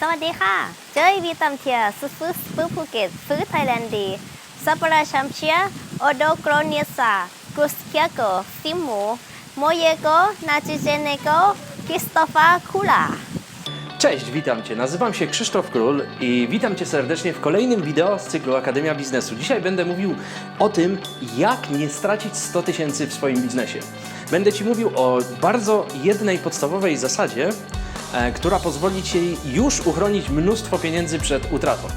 สวัสดีค่ะ เจอวีตามเทียซื้อซื้อซื้อภูเก็ตซื้อไทยแลนด์ดีซัปปะราชัมเชียโอโดโกรเนียซากรุสเคียโกฟิมูโมเยโกนาจิเจเนโกคริสโตฟาคูลา Cześć, witam Cię. Nazywam się Krzysztof Król i witam Cię serdecznie w kolejnym wideo z cyklu Akademia Biznesu. Dzisiaj będę mówił o tym, jak nie stracić 100 tysięcy w swoim biznesie. Będę Ci mówił o bardzo jednej podstawowej zasadzie, e, która pozwoli Ci już uchronić mnóstwo pieniędzy przed utratą.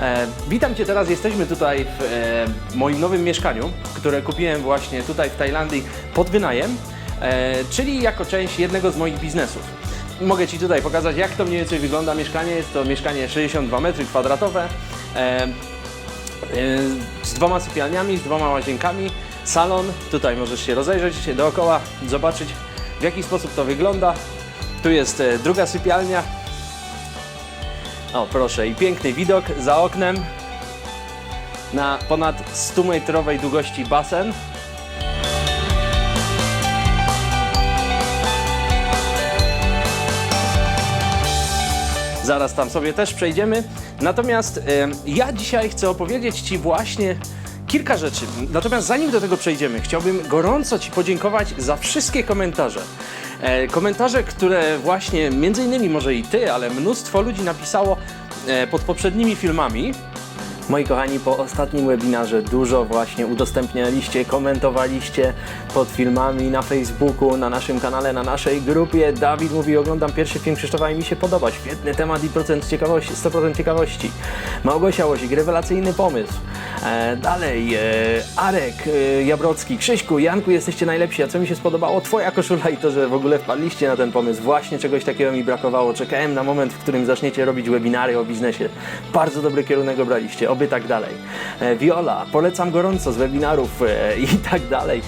E, witam Cię teraz, jesteśmy tutaj w e, moim nowym mieszkaniu, które kupiłem właśnie tutaj w Tajlandii pod wynajem, e, czyli jako część jednego z moich biznesów. Mogę Ci tutaj pokazać, jak to mniej więcej wygląda mieszkanie. Jest to mieszkanie 62 metry kwadratowe, e, e, z dwoma sypialniami, z dwoma łazienkami, salon. Tutaj możesz się rozejrzeć się dookoła, zobaczyć w jaki sposób to wygląda. Tu jest e, druga sypialnia, o, proszę, i piękny widok za oknem na ponad 100-metrowej długości basen. Zaraz tam sobie też przejdziemy. Natomiast ja dzisiaj chcę opowiedzieć Ci właśnie kilka rzeczy. Natomiast zanim do tego przejdziemy, chciałbym gorąco Ci podziękować za wszystkie komentarze. E, komentarze, które właśnie między innymi może i Ty, ale mnóstwo ludzi napisało e, pod poprzednimi filmami. Moi kochani, po ostatnim webinarze dużo właśnie udostępnialiście, komentowaliście pod filmami na Facebooku, na naszym kanale, na naszej grupie. Dawid mówi, oglądam pierwszy film Krzysztofa i mi się podoba. Świetny temat i procent ciekawości, 100% ciekawości. Małgosia Łosik, rewelacyjny pomysł. E, dalej, e, Arek e, Jabrocki, Krzyśku, Janku, jesteście najlepsi. A co mi się spodobało? Twoja koszula i to, że w ogóle wpadliście na ten pomysł. Właśnie czegoś takiego mi brakowało. Czekałem na moment, w którym zaczniecie robić webinary o biznesie. Bardzo dobry kierunek obraliście, oby tak dalej. Viola, polecam gorąco z webinarów i tak dalej.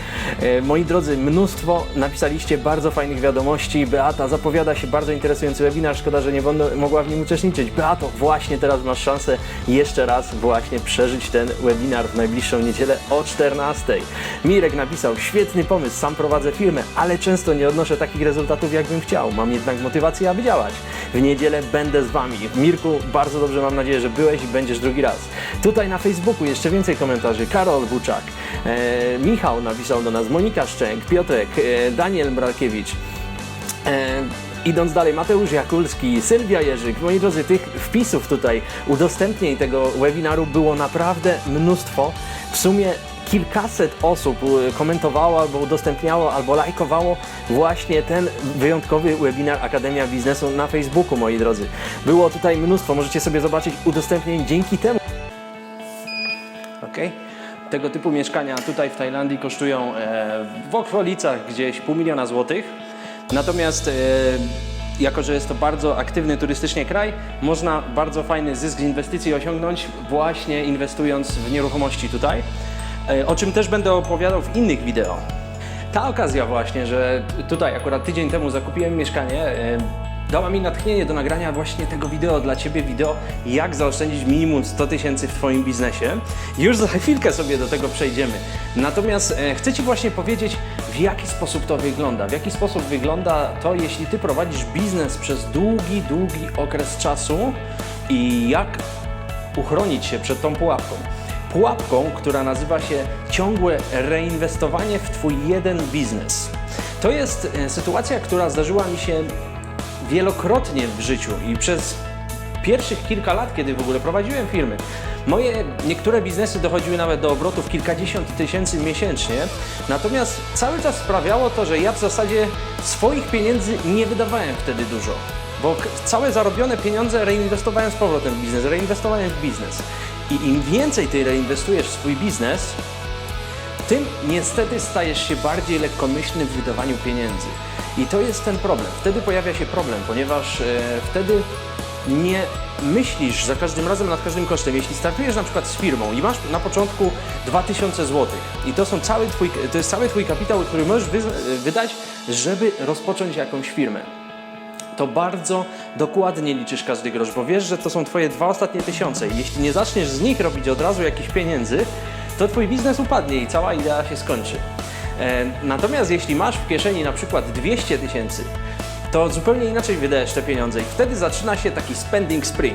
Moi drodzy, mnóstwo napisaliście bardzo fajnych wiadomości. Beata zapowiada się bardzo interesujący webinar. Szkoda, że nie mogła w nim uczestniczyć. Beato, właśnie teraz masz szansę jeszcze raz właśnie przeżyć ten webinar w najbliższą niedzielę o 14. Mirek napisał, świetny pomysł, sam prowadzę firmę, ale często nie odnoszę takich rezultatów, jakbym chciał. Mam jednak motywację, aby działać. W niedzielę będę z Wami. Mirku, bardzo dobrze mam nadzieję, że byłeś i będziesz drugi raz. Tutaj na Facebooku jeszcze więcej komentarzy. Karol Buczak, e, Michał napisał do nas, Monika Szczęk, Piotrek, e, Daniel Mrakiewicz. E, idąc dalej, Mateusz Jakulski, Sylwia Jerzyk. Moi drodzy, tych wpisów tutaj, udostępnień tego webinaru było naprawdę mnóstwo. W sumie kilkaset osób e, komentowało, albo udostępniało, albo lajkowało właśnie ten wyjątkowy webinar Akademia Biznesu na Facebooku, moi drodzy. Było tutaj mnóstwo, możecie sobie zobaczyć udostępnień dzięki temu. Okej. Tego typu mieszkania tutaj w Tajlandii kosztują e, w okolicach gdzieś pół miliona złotych. Natomiast e, jako, że jest to bardzo aktywny turystycznie kraj, można bardzo fajny zysk z inwestycji osiągnąć właśnie inwestując w nieruchomości tutaj, e, o czym też będę opowiadał w innych wideo. Ta okazja właśnie, że tutaj akurat tydzień temu zakupiłem mieszkanie, e, dała mi natchnienie do nagrania właśnie tego wideo dla Ciebie, wideo jak zaoszczędzić minimum 100 tysięcy w Twoim biznesie. Już za chwilkę sobie do tego przejdziemy. Natomiast chcę Ci właśnie powiedzieć, w jaki sposób to wygląda. W jaki sposób wygląda to, jeśli Ty prowadzisz biznes przez długi, długi okres czasu i jak uchronić się przed tą pułapką. Pułapką, która nazywa się ciągłe reinwestowanie w Twój jeden biznes. To jest e, sytuacja, która zdarzyła mi się wielokrotnie w życiu i przez pierwszych kilka lat, kiedy w ogóle prowadziłem firmy, moje niektóre biznesy dochodziły nawet do obrotów kilkadziesiąt tysięcy miesięcznie, natomiast cały czas sprawiało to, że ja w zasadzie swoich pieniędzy nie wydawałem wtedy dużo. Bo całe zarobione pieniądze reinwestowałem z powrotem w biznes, reinwestowałem w biznes. I im więcej ty reinwestujesz w swój biznes, tym niestety stajesz się bardziej lekkomyślny w wydawaniu pieniędzy. I to jest ten problem. Wtedy pojawia się problem, ponieważ e, wtedy nie myślisz za każdym razem nad każdym kosztem. Jeśli startujesz na przykład z firmą i masz na początku 2000 zł i to, są cały twój, to jest cały Twój kapitał, który możesz wy, wydać, żeby rozpocząć jakąś firmę to bardzo dokładnie liczysz każdy grosz, bo wiesz, że to są twoje dwa ostatnie tysiące jeśli nie zaczniesz z nich robić od razu jakichś pieniędzy, to twój biznes upadnie i cała idea się skończy. E, Natomiast jeśli masz w kieszeni na przykład 200 tysięcy, to zupełnie inaczej wydajesz te pieniądze i wtedy zaczyna się taki spending spree.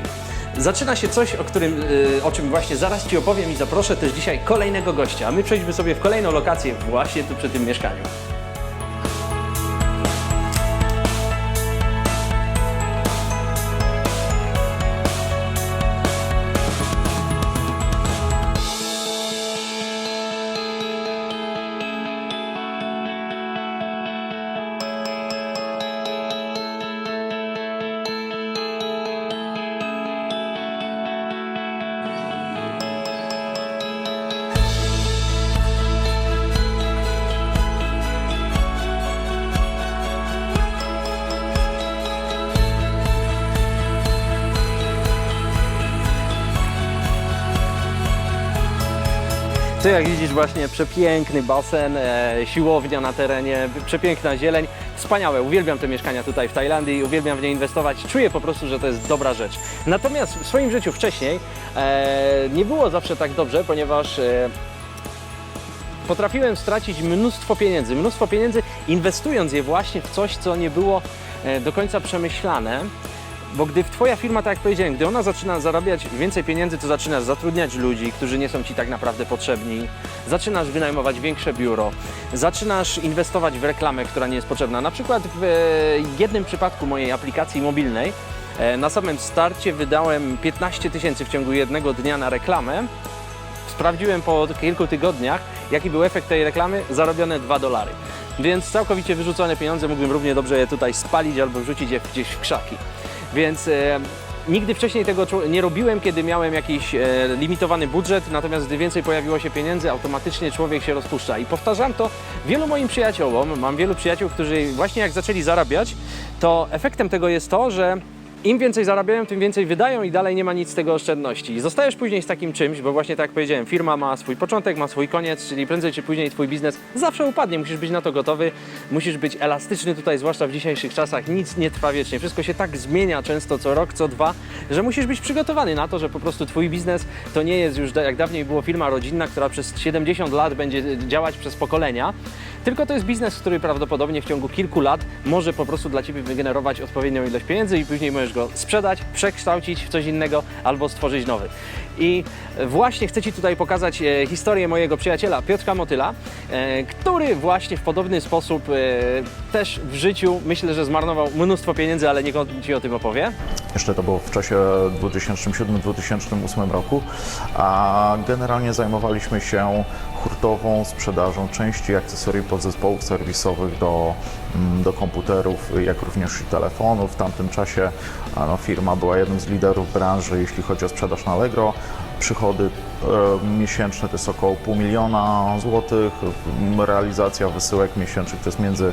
Zaczyna się coś, o, którym, y, o czym właśnie zaraz Ci opowiem i zaproszę też dzisiaj kolejnego gościa. A my przejdźmy sobie w kolejną lokację właśnie tu przy tym mieszkaniu. Jak widzisz właśnie przepiękny basen, e, siłownia na terenie, przepiękna zieleń. Wspaniałe, uwielbiam te mieszkania tutaj w Tajlandii, uwielbiam w nie inwestować. Czuję po prostu, że to jest dobra rzecz. Natomiast w swoim życiu wcześniej e, nie było zawsze tak dobrze, ponieważ e, potrafiłem stracić mnóstwo pieniędzy. Mnóstwo pieniędzy inwestując je właśnie w coś, co nie było e, do końca przemyślane. Bo gdy Twoja firma, tak jak powiedziałem, gdy ona zaczyna zarabiać więcej pieniędzy, to zaczynasz zatrudniać ludzi, którzy nie są Ci tak naprawdę potrzebni. Zaczynasz wynajmować większe biuro. Zaczynasz inwestować w reklamę, która nie jest potrzebna. Na przykład w e, jednym przypadku mojej aplikacji mobilnej e, na samym starcie wydałem 15 tysięcy w ciągu jednego dnia na reklamę. Sprawdziłem po kilku tygodniach, jaki był efekt tej reklamy, zarobione 2 dolary. Więc całkowicie wyrzucone pieniądze mógłbym równie dobrze je tutaj spalić albo wrzucić je gdzieś w krzaki. Więc e, nigdy wcześniej tego nie robiłem, kiedy miałem jakiś e, limitowany budżet, natomiast gdy więcej pojawiło się pieniędzy, automatycznie człowiek się rozpuszcza. I powtarzam to wielu moim przyjaciołom. Mam wielu przyjaciół, którzy właśnie jak zaczęli zarabiać, to efektem tego jest to, że im więcej zarabiają, tym więcej wydają i dalej nie ma nic z tego oszczędności. Zostajesz później z takim czymś, bo właśnie tak jak powiedziałem, firma ma swój początek, ma swój koniec, czyli prędzej czy później twój biznes zawsze upadnie. Musisz być na to gotowy, musisz być elastyczny tutaj, zwłaszcza w dzisiejszych czasach. Nic nie trwa wiecznie. Wszystko się tak zmienia często co rok, co dwa, że musisz być przygotowany na to, że po prostu twój biznes to nie jest już jak dawniej było firma rodzinna, która przez 70 lat będzie działać przez pokolenia. Tylko to jest biznes, który prawdopodobnie w ciągu kilku lat może po prostu dla Ciebie wygenerować odpowiednią ilość pieniędzy i później możesz go sprzedać, przekształcić w coś innego albo stworzyć nowy. I właśnie chcę Ci tutaj pokazać e, historię mojego przyjaciela Piotrka Motyla, e, który właśnie w podobny sposób e, też w życiu myślę, że zmarnował mnóstwo pieniędzy, ale niech on Ci o tym opowie. Jeszcze to było w czasie 2007-2008 roku, a generalnie zajmowaliśmy się hurtową sprzedażą części i akcesorii podzespołów serwisowych do, mm, do komputerów, jak również i telefonów. W tamtym czasie no, firma była jednym z liderów branży, jeśli chodzi o sprzedaż na Allegro. Przychody e, miesięczne to jest około pół miliona złotych, realizacja wysyłek miesięcznych to jest między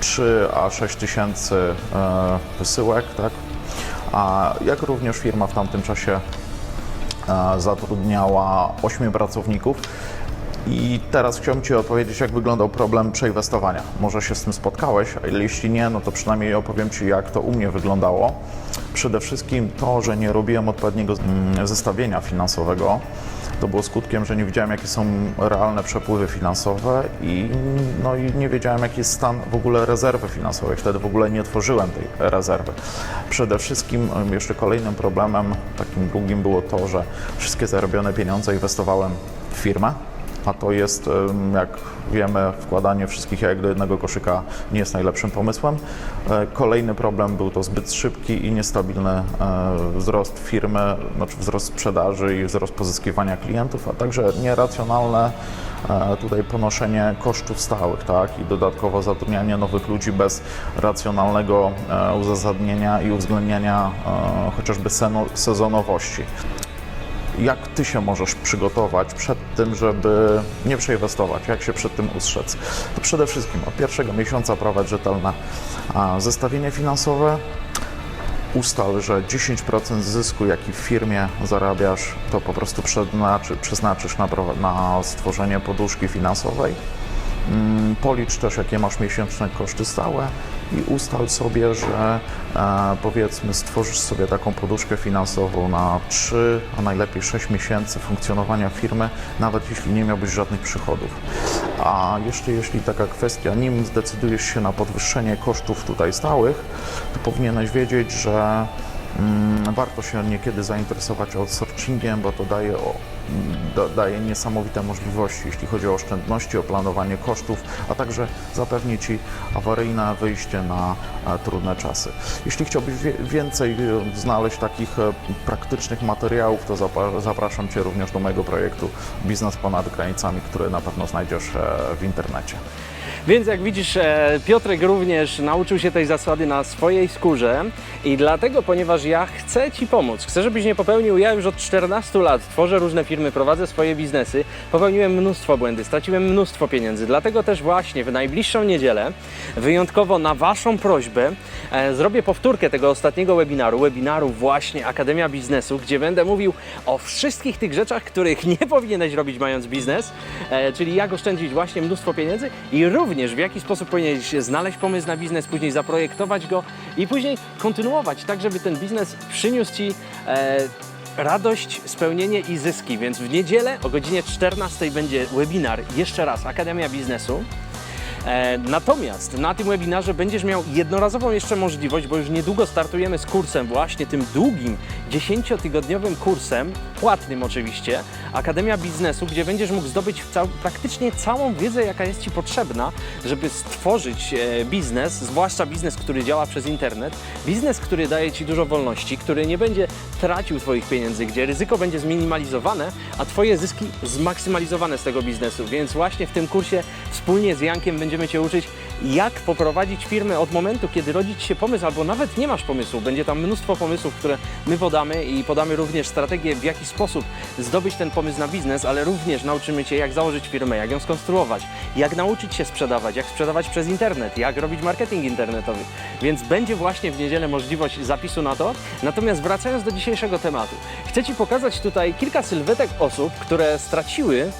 3 a 6 tysięcy e, wysyłek, tak? A jak również firma w tamtym czasie e, zatrudniała 8 pracowników. I teraz chciałbym Ci opowiedzieć, jak wyglądał problem przeinwestowania. Może się z tym spotkałeś, a jeśli nie, no to przynajmniej opowiem Ci, jak to u mnie wyglądało. Przede wszystkim to, że nie robiłem odpowiedniego mm, zestawienia finansowego, to było skutkiem, że nie wiedziałem, jakie są realne przepływy finansowe i, no, i nie wiedziałem, jaki jest stan w ogóle rezerwy finansowej. Wtedy w ogóle nie tworzyłem tej rezerwy. Przede wszystkim jeszcze kolejnym problemem, takim drugim było to, że wszystkie zarobione pieniądze inwestowałem w firmę, a to jest, jak wiemy, wkładanie wszystkich jajek do jednego koszyka nie jest najlepszym pomysłem. E, Kolejny problem był to zbyt szybki i niestabilny e, wzrost firmy, znaczy wzrost sprzedaży i wzrost pozyskiwania klientów, a także nieracjonalne e, tutaj ponoszenie kosztów stałych, tak, i dodatkowo zatrudnianie nowych ludzi bez racjonalnego uzasadnienia i uwzględniania chociażby sezonowości jak ty się możesz przygotować przed tym, żeby nie przeinwestować, jak się przed tym ustrzec. To przede wszystkim od pierwszego miesiąca prowadź rzetelne zestawienie finansowe. Ustal, że 10% zysku, jaki w firmie zarabiasz, to po prostu przeznaczy, przeznaczysz na, na stworzenie poduszki finansowej. Mm, Policz też, jakie masz miesięczne koszty stałe i ustal sobie, że e, powiedzmy stworzysz sobie taką poduszkę finansową na 3, a najlepiej 6 miesięcy funkcjonowania firmy, nawet jeśli nie miałbyś żadnych przychodów. A jeszcze jeśli taka kwestia, nim zdecydujesz się na podwyższenie kosztów tutaj stałych, to powinieneś wiedzieć, że Mm, Warto się niekiedy zainteresować outsourcingiem, bo to daje, da, daje niesamowite możliwości, jeśli chodzi o oszczędności, o planowanie kosztów, a także zapewni Ci awaryjne wyjście na e, trudne czasy. Jeśli chciałbyś więcej e, znaleźć takich e, praktycznych materiałów, to zapraszam Cię również do mojego projektu Biznes ponad granicami, który na pewno znajdziesz w internecie. Więc jak widzisz, e, Piotrek również nauczył się tej zasady na swojej skórze i dlatego, ponieważ ja chcę Ci pomóc, chcę, żebyś nie popełnił, ja już od 14 lat tworzę różne firmy, prowadzę swoje biznesy, popełniłem mnóstwo błędy, straciłem mnóstwo pieniędzy, dlatego też właśnie w najbliższą niedzielę, wyjątkowo na Waszą prośbę, e, zrobię powtórkę tego ostatniego webinaru, webinaru właśnie Akademia Biznesu, gdzie będę mówił o wszystkich tych rzeczach, których nie powinieneś robić mając biznes, e, czyli jak oszczędzić właśnie mnóstwo pieniędzy i również w jaki sposób powinieneś znaleźć pomysł na biznes, później zaprojektować go i później kontynuować, tak żeby ten biznes przyniósł Ci e, radość, spełnienie i zyski. Więc w niedzielę o godzinie 14 będzie webinar, jeszcze raz, Akademia Biznesu. E, Natomiast na tym webinarze będziesz miał jednorazową jeszcze możliwość, bo już niedługo startujemy z kursem, właśnie tym długim, 10-tygodniowym kursem, płatnym oczywiście, Akademia Biznesu, gdzie będziesz mógł zdobyć cał, praktycznie całą wiedzę, jaka jest Ci potrzebna, żeby stworzyć e, biznes, zwłaszcza biznes, który działa przez internet, biznes, który daje Ci dużo wolności, który nie będzie tracił Twoich pieniędzy, gdzie ryzyko będzie zminimalizowane, a Twoje zyski zmaksymalizowane z tego biznesu. Więc właśnie w tym kursie wspólnie z Jankiem będziemy Cię uczyć, jak poprowadzić firmę od momentu, kiedy rodzi Ci się pomysł, albo nawet nie masz pomysłu. Będzie tam mnóstwo pomysłów, które my podamy i podamy również strategię, w jaki sposób zdobyć ten pomysł na biznes, ale również nauczymy Cię, jak założyć firmę, jak ją skonstruować, jak nauczyć się sprzedawać, jak sprzedawać przez internet, jak robić marketing internetowy. Więc będzie właśnie w niedzielę możliwość zapisu na to. Natomiast wracając do dzisiejszego tematu, chcę Ci pokazać tutaj kilka sylwetek osób, które straciły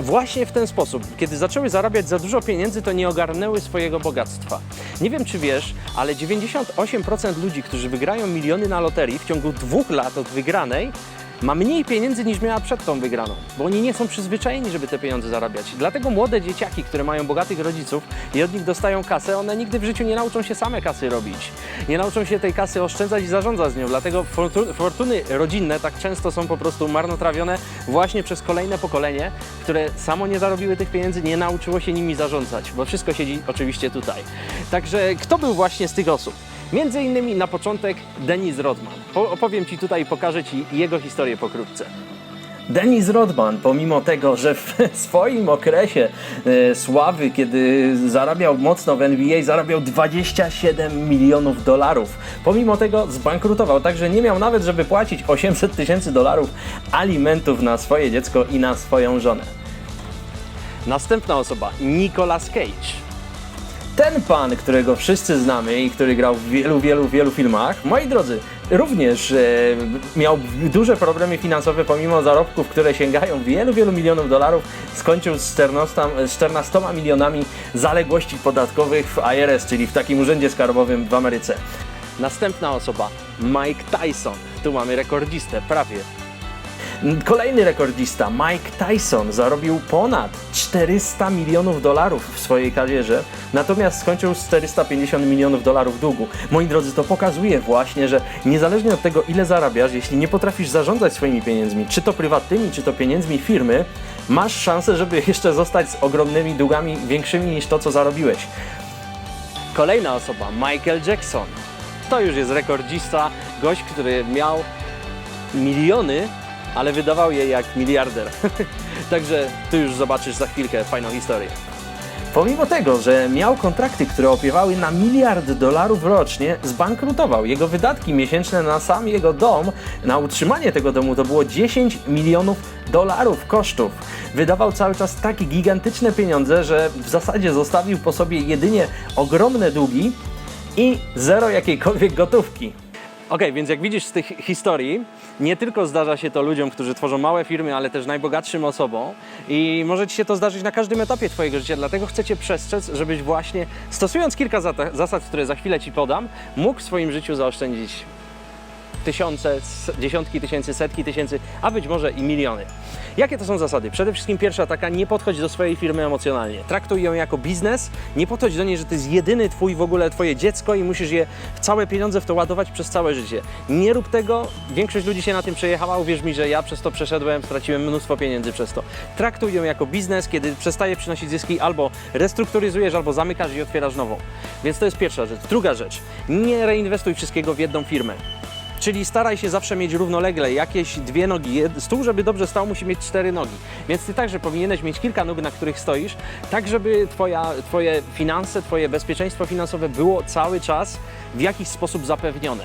Właśnie w ten sposób, kiedy zaczęły zarabiać za dużo pieniędzy, to nie ogarnęły swojego bogactwa. Nie wiem, czy wiesz, ale 98% ludzi, którzy wygrają miliony na loterii w ciągu dwóch lat od wygranej, ma mniej pieniędzy niż miała przed tą wygraną, bo oni nie są przyzwyczajeni, żeby te pieniądze zarabiać. Dlatego młode dzieciaki, które mają bogatych rodziców i od nich dostają kasę, one nigdy w życiu nie nauczą się same kasy robić. Nie nauczą się tej kasy oszczędzać i zarządzać z nią. Dlatego fortu- fortuny rodzinne tak często są po prostu marnotrawione właśnie przez kolejne pokolenie, które samo nie zarobiły tych pieniędzy, nie nauczyło się nimi zarządzać, bo wszystko siedzi oczywiście tutaj. Także kto był właśnie z tych osób? Między innymi na początek Denis Rodman. Po, opowiem Ci tutaj, pokażę Ci jego historię pokrótce. Denis Rodman, pomimo tego, że w swoim okresie e, sławy, kiedy zarabiał mocno w NBA, zarabiał 27 milionów dolarów. Pomimo tego zbankrutował, także nie miał nawet, żeby płacić 800 tysięcy dolarów alimentów na swoje dziecko i na swoją żonę. Następna osoba, Nicolas Cage. Ten pan, którego wszyscy znamy i który grał w wielu, wielu, wielu filmach, moi drodzy, również e, miał duże problemy finansowe pomimo zarobków, które sięgają wielu, wielu milionów dolarów, skończył z 14, z 14 milionami zaległości podatkowych w IRS, czyli w takim urzędzie skarbowym w Ameryce. Następna osoba, Mike Tyson. Tu mamy rekordzistę, prawie Kolejny rekordzista, Mike Tyson, zarobił ponad 400 milionów dolarów w swojej karierze, natomiast skończył z 450 milionów dolarów długu. Moi drodzy, to pokazuje właśnie, że niezależnie od tego, ile zarabiasz, jeśli nie potrafisz zarządzać swoimi pieniędzmi, czy to prywatnymi, czy to pieniędzmi firmy, masz szansę, żeby jeszcze zostać z ogromnymi długami większymi niż to, co zarobiłeś. Kolejna osoba, Michael Jackson. To już jest rekordzista, gość, który miał miliony, ale wydawał je jak miliarder. Także tu już zobaczysz za chwilkę fajną historię. Pomimo tego, że miał kontrakty, które opiewały na miliard dolarów rocznie, zbankrutował. Jego wydatki miesięczne na sam jego dom, na utrzymanie tego domu to było 10 milionów dolarów kosztów. Wydawał cały czas takie gigantyczne pieniądze, że w zasadzie zostawił po sobie jedynie ogromne długi i zero jakiejkolwiek gotówki. Okej, więc jak widzisz z tych historii, nie tylko zdarza się to ludziom, którzy tworzą małe firmy, ale też najbogatszym osobom. I może Ci się to zdarzyć na każdym etapie Twojego życia, dlatego chcę Cię przestrzec, żebyś właśnie, stosując kilka zasad, które za chwilę Ci podam, mógł w swoim życiu zaoszczędzić tysiące, dziesiątki tysięcy, setki tysięcy, a być może i miliony. Jakie to są zasady? Przede wszystkim pierwsza taka, nie podchodź do swojej firmy emocjonalnie. Traktuj ją jako biznes, nie podchodź do niej, że to jest jedyny twój w ogóle twoje dziecko i musisz je całe pieniądze w to ładować przez całe życie. Nie rób tego, większość ludzi się na tym przejechała, uwierz mi, że ja przez to przeszedłem, straciłem mnóstwo pieniędzy przez to. Traktuj ją jako biznes, kiedy przestaje przynosić zyski, albo restrukturyzujesz, albo zamykasz i otwierasz nową. Więc to jest pierwsza rzecz. Druga rzecz, nie reinwestuj wszystkiego w jedną firmę. Czyli staraj się zawsze mieć równolegle jakieś dwie nogi. Stół, żeby dobrze stał, musi mieć cztery nogi. Więc ty także powinieneś mieć kilka nóg, na których stoisz, tak żeby twoja, twoje finanse, twoje bezpieczeństwo finansowe było cały czas w jakiś sposób zapewnione.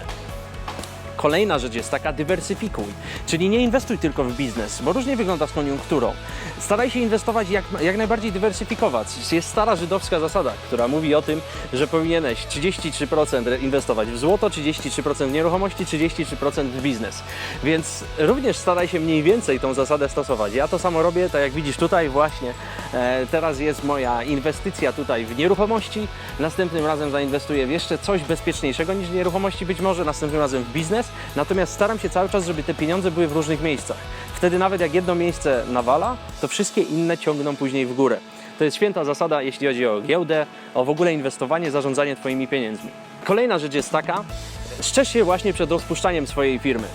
Kolejna rzecz jest taka, dywersyfikuj. Czyli nie inwestuj tylko w biznes, bo różnie wygląda z koniunkturą. Staraj się inwestować jak, jak najbardziej dywersyfikować. Jest stara żydowska zasada, która mówi o tym, że powinieneś 33% inwestować w złoto, 33% w nieruchomości, 33% w biznes. Więc również staraj się mniej więcej tą zasadę stosować. Ja to samo robię, tak jak widzisz tutaj właśnie. E, teraz jest moja inwestycja tutaj w nieruchomości. Następnym razem zainwestuję w jeszcze coś bezpieczniejszego niż nieruchomości być może, następnym razem w biznes. Natomiast staram się cały czas, żeby te pieniądze były w różnych miejscach. Wtedy nawet jak jedno miejsce nawala, to wszystkie inne ciągną później w górę. To jest święta zasada, jeśli chodzi o giełdę, o w ogóle inwestowanie, zarządzanie Twoimi pieniędzmi. Kolejna rzecz jest taka, szczerz się właśnie przed rozpuszczaniem swojej firmy.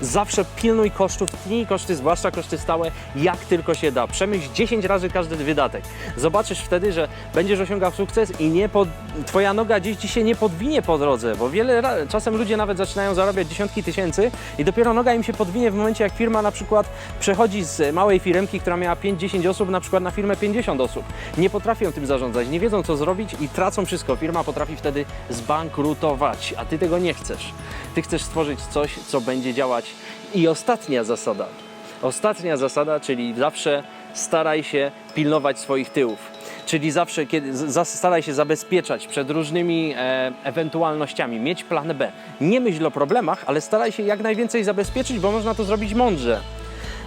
Zawsze pilnuj kosztów, tnij koszty, zwłaszcza koszty stałe, jak tylko się da. Przemyśl 10 razy każdy wydatek. Zobaczysz wtedy, że będziesz osiągał sukces i nie pod... twoja noga gdzieś ci się nie podwinie po drodze, bo wiele czasem ludzie nawet zaczynają zarabiać dziesiątki tysięcy i dopiero noga im się podwinie w momencie, jak firma na przykład przechodzi z małej firmki, która miała 5-10 osób, na przykład na firmę 50 osób. Nie potrafią tym zarządzać, nie wiedzą co zrobić i tracą wszystko. Firma potrafi wtedy zbankrutować, a ty tego nie chcesz. Ty chcesz stworzyć coś, co będzie działać. I ostatnia zasada. Ostatnia zasada, czyli zawsze staraj się pilnować swoich tyłów. Czyli zawsze kiedy, staraj się zabezpieczać przed różnymi e, ewentualnościami, mieć plan B. Nie myśl o problemach, ale staraj się jak najwięcej zabezpieczyć, bo można to zrobić mądrze.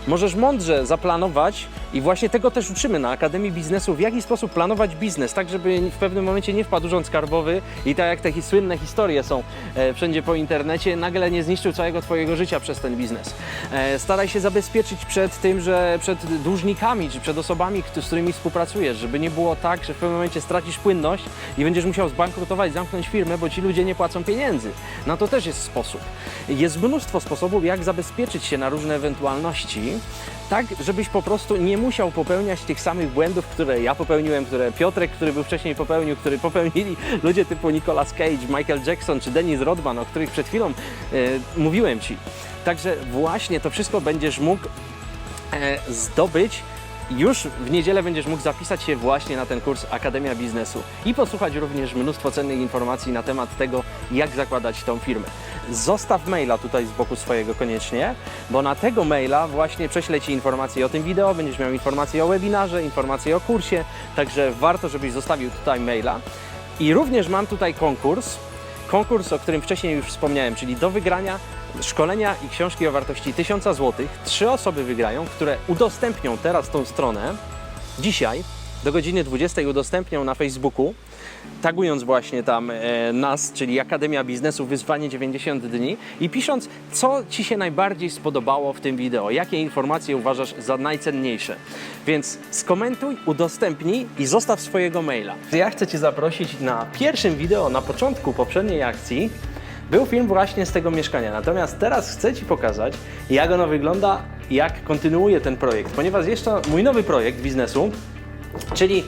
Możesz mądrze zaplanować i właśnie tego też uczymy na Akademii Biznesu, w jaki sposób planować biznes, tak żeby w pewnym momencie nie wpadł urząd skarbowy i tak jak te hi- słynne historie są e, wszędzie po internecie, nagle nie zniszczył całego Twojego życia przez ten biznes. E, staraj się zabezpieczyć przed tym, że przed dłużnikami czy przed osobami, z którymi współpracujesz, żeby nie było tak, że w pewnym momencie stracisz płynność i będziesz musiał zbankrutować, zamknąć firmę, bo ci ludzie nie płacą pieniędzy. Na to też jest sposób. Jest mnóstwo sposobów, jak zabezpieczyć się na różne ewentualności, tak, żebyś po prostu nie musiał popełniać tych samych błędów, które ja popełniłem, które Piotrek, który był wcześniej popełnił, który popełnili ludzie typu Nicolas Cage, Michael Jackson czy Dennis Rodman, o których przed chwilą e, mówiłem Ci. Także właśnie to wszystko będziesz mógł e, zdobyć. Już w niedzielę będziesz mógł zapisać się właśnie na ten kurs Akademia Biznesu i posłuchać również mnóstwo cennych informacji na temat tego, jak zakładać tą firmę. Zostaw maila tutaj z boku swojego koniecznie, bo na tego maila właśnie prześlę Ci informacje o tym wideo, będziesz miał informacje o webinarze, informacje o kursie, także warto, żebyś zostawił tutaj maila. I również mam tutaj konkurs, konkurs, o którym wcześniej już wspomniałem, czyli do wygrania szkolenia i książki o wartości 1000 zł. Trzy osoby wygrają, które udostępnią teraz tą stronę dzisiaj do godziny 20 udostępnią na Facebooku, tagując właśnie tam e, nas, czyli Akademia Biznesu Wyzwanie 90 dni i pisząc, co Ci się najbardziej spodobało w tym wideo, jakie informacje uważasz za najcenniejsze. Więc skomentuj, udostępnij i zostaw swojego maila. Ja chcę Cię zaprosić na pierwszym wideo na początku poprzedniej akcji. Był film właśnie z tego mieszkania, natomiast teraz chcę Ci pokazać, jak ono wygląda, jak kontynuuję ten projekt, ponieważ jeszcze mój nowy projekt biznesu, czyli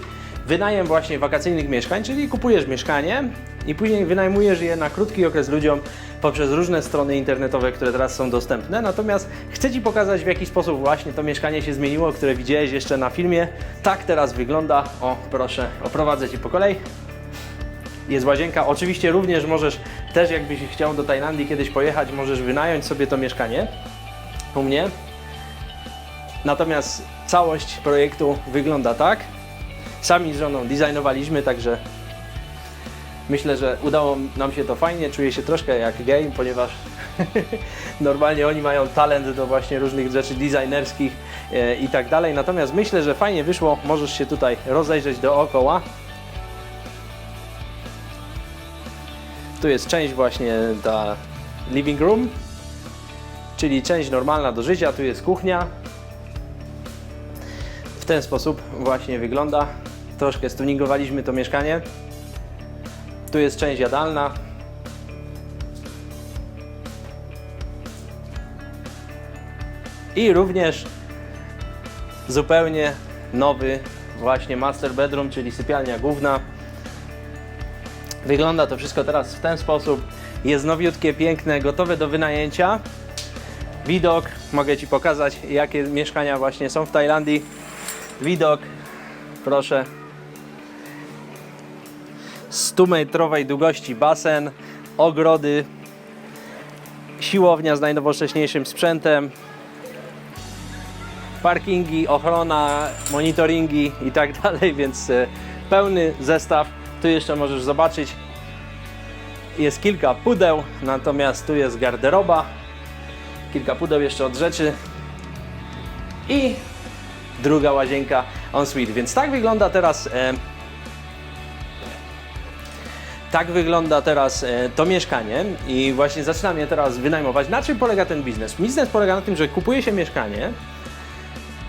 wynajem właśnie wakacyjnych mieszkań, czyli kupujesz mieszkanie i później wynajmujesz je na krótki okres ludziom poprzez różne strony internetowe, które teraz są dostępne. Natomiast chcę Ci pokazać, w jaki sposób właśnie to mieszkanie się zmieniło, które widziałeś jeszcze na filmie. Tak teraz wygląda. O, proszę, oprowadzę Ci po kolei. Jest łazienka. Oczywiście również możesz też, jakbyś chciał do Tajlandii kiedyś pojechać, możesz wynająć sobie to mieszkanie u mnie. Natomiast całość projektu wygląda tak. Sami z żoną designowaliśmy, także Myślę, że udało nam się to fajnie. Czuję się troszkę jak gej, ponieważ normalnie oni mają talent do właśnie różnych rzeczy designerskich e, i tak dalej. Natomiast myślę, że fajnie wyszło. Możesz się tutaj rozejrzeć dookoła. Tu jest część właśnie ta living room, czyli część normalna do życia. Tu jest kuchnia. Ten sposób właśnie wygląda. Troszkę stuningowaliśmy to mieszkanie. Tu jest część jadalna. I również zupełnie nowy właśnie master bedroom, czyli sypialnia główna. Wygląda to wszystko teraz w ten sposób. Jest nowiutkie, piękne, gotowe do wynajęcia. Widok, mogę Ci pokazać jakie mieszkania właśnie są w Tajlandii. Widok, proszę. 100-metrowej długości basen, ogrody, siłownia z najnowocześniejszym sprzętem, parkingi, ochrona, monitoringi i tak dalej, więc e, pełny zestaw. Tu jeszcze możesz zobaczyć, jest kilka pudeł, natomiast tu jest garderoba, kilka pudeł jeszcze od rzeczy i druga łazienka en suite. Więc tak wygląda teraz e, tak wygląda teraz e, to mieszkanie i właśnie zaczynam je teraz wynajmować. Na czym polega ten biznes? Biznes polega na tym, że kupuje się mieszkanie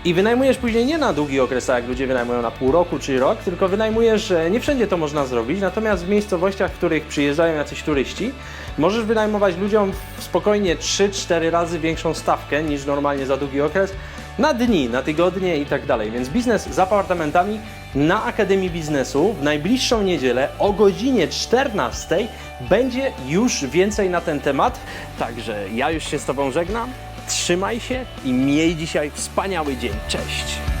i wynajmujesz później nie na długi okres, tak jak ludzie wynajmują na pół roku czy rok, tylko wynajmujesz, e, nie wszędzie to można zrobić, natomiast w miejscowościach, w których przyjeżdżają jacyś turyści, możesz wynajmować ludziom spokojnie 3-4 razy większą stawkę niż normalnie za długi okres, na dni, na tygodnie i tak dalej. Więc biznes z apartamentami na Akademii Biznesu w najbliższą niedzielę o godzinie 14 będzie już więcej na ten temat. Także ja już się z Tobą żegnam. Trzymaj się i miej dzisiaj wspaniały dzień. Cześć!